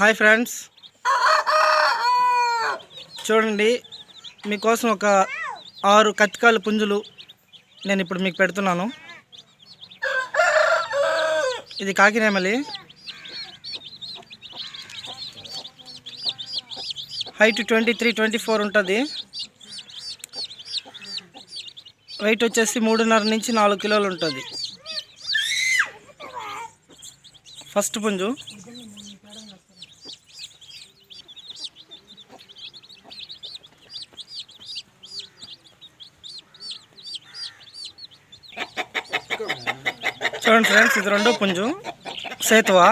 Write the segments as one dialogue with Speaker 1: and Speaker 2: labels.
Speaker 1: Hi friends. చూడండి మీకోసం ఒక ఆరు కత్తికాల పుంజులు నేను ఇప్పుడు మీకు పెడుతున్నాను. ఇది కాకినేమలి height twenty three twenty four ఉంటుంది. వెయిట్ వచ్చేసి మూడున్నర నుంచి నాలుగు కిలోలు ఉంటుంది. ఫస్ట్ పుంజు. చూడండి ఫ్రెండ్స్ ఇది రెండో పుంజు. సేతువా?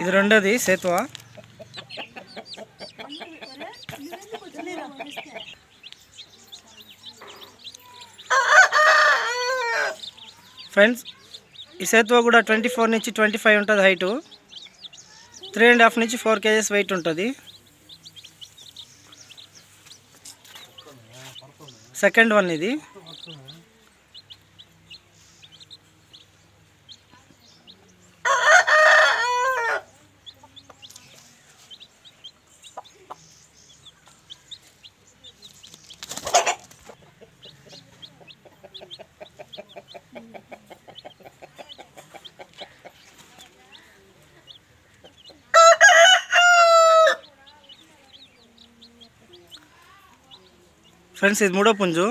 Speaker 1: ఇది రెండోది సేతువా? ఫ్రెండ్స్ ఈ సేతువా కూడా ట్వంటీ ఫోర్ నుంచి ట్వంటీ ఫైవ్ ఉంటుంది హైటు త్రీ అండ్ హాఫ్ నుంచి ఫోర్ కేజెస్ వెయిట్ ఉంటుంది. సెకండ్ వన్ ఇది. ఫ్రెండ్స్ ఇది మూడో పుంజు.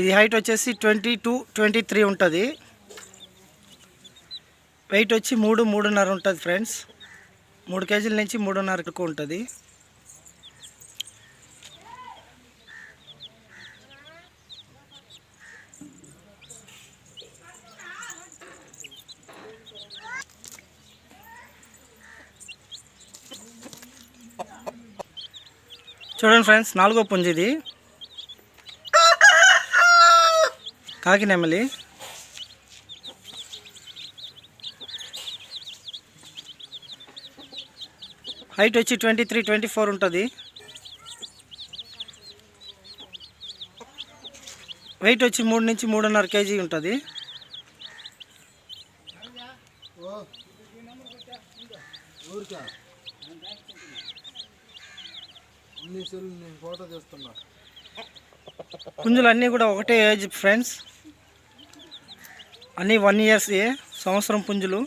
Speaker 1: ఇది హైట్ వచ్చేసి ట్వంటీ టూ ట్వంటీ త్రీ ఉంటుంది. వెయిట్ వచ్చి మూడు మూడున్నర ఉంటుంది ఫ్రెండ్స్. మూడు కేజీల నుంచి మూడున్నరకు ఉంటుంది. చూడండి ఫ్రెండ్స్ నాలుగో పుంజు ఇది. కాకి నెమలి. హైట్ వచ్చి ట్వంటీ త్రీ ట్వంటీ ఫోర్ ఉంటుంది. వెయిట్ వచ్చి మూడు నుంచి మూడున్నర కేజీ ఉంటుంది.
Speaker 2: అన్ని సెల్లు నేను ఫోటో తీస్తున్నా.
Speaker 1: పుంజులు అన్నీ కూడా ఒకటే ఏజ్ ఫ్రెండ్స్. అన్నీ వన్ ఇయర్స్ ఏ సంవత్సరం పుంజులు.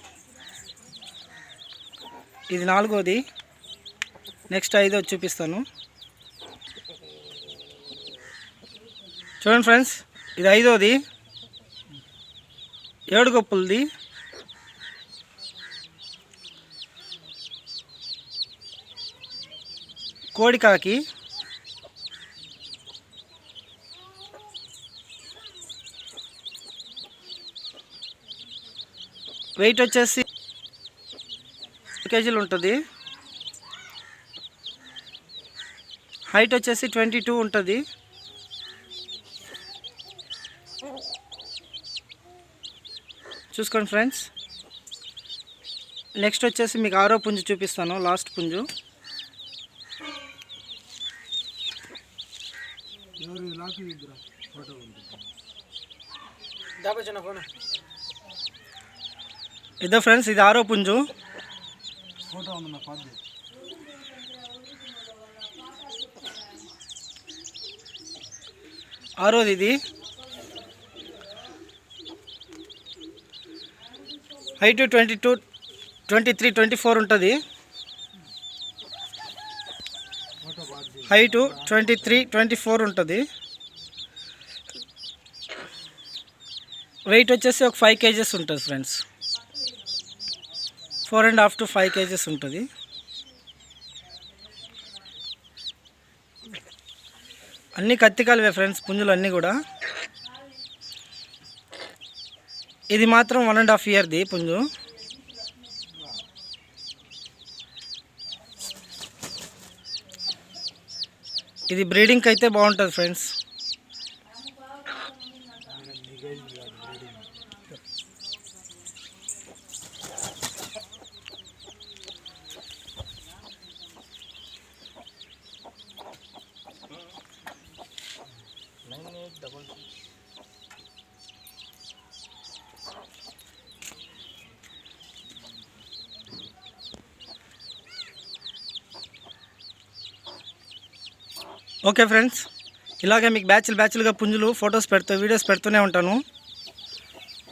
Speaker 1: ఇది నాలుగోది. నెక్స్ట్ ఐదో చూపిస్తాను. చూడండి ఫ్రెండ్స్ ఇది ఐదోది. ఏడు గొప్పలది కోడికాకి వెయిట్ వచ్చేసి కేజీలు ఉంటుంది. హైట్ వచ్చేసి ట్వంటీ టూ ఉంటుంది. చూసుకోండి ఫ్రెండ్స్. నెక్స్ట్ వచ్చేసి మీకు ఆరో పుంజు చూపిస్తాను లాస్ట్ పుంజు.
Speaker 2: ఎవరు నాకు ఇద్దరు ఫోటో ఉంది.
Speaker 1: ఇదో ఫ్రెండ్స్ ఇది ఆరో పుంజు.
Speaker 2: ఫోటో ఉంది నా
Speaker 1: ఆరోది ఇది. Height twenty two twenty three twenty four ఉంటుంది
Speaker 2: photo బాధ్య
Speaker 1: height twenty three twenty four ఉంటుంది. వెయిట్ వచ్చేసి ఒక ఫైవ్ కేజెస్ ఉంటుంది friends. Four and half to five kgs ఉంటుంది. అన్నీ కత్తికాలవే ఫ్రెండ్స్ పుంజులు అన్నీ కూడా. ఇది మాత్రం వన్ అండ్ హాఫ్ ఇయర్ది పుంజు. ఇది బ్రీడింగ్కి అయితే బాగుంటుంది ఫ్రెండ్స్. ఓకే ఫ్రెండ్స్ ఇలాగే మీకు బ్యాచ్లు బ్యాచ్లుగా పుంజులు ఫొటోస్ పెడుతూ వీడియోస్ పెడుతూనే ఉంటాను.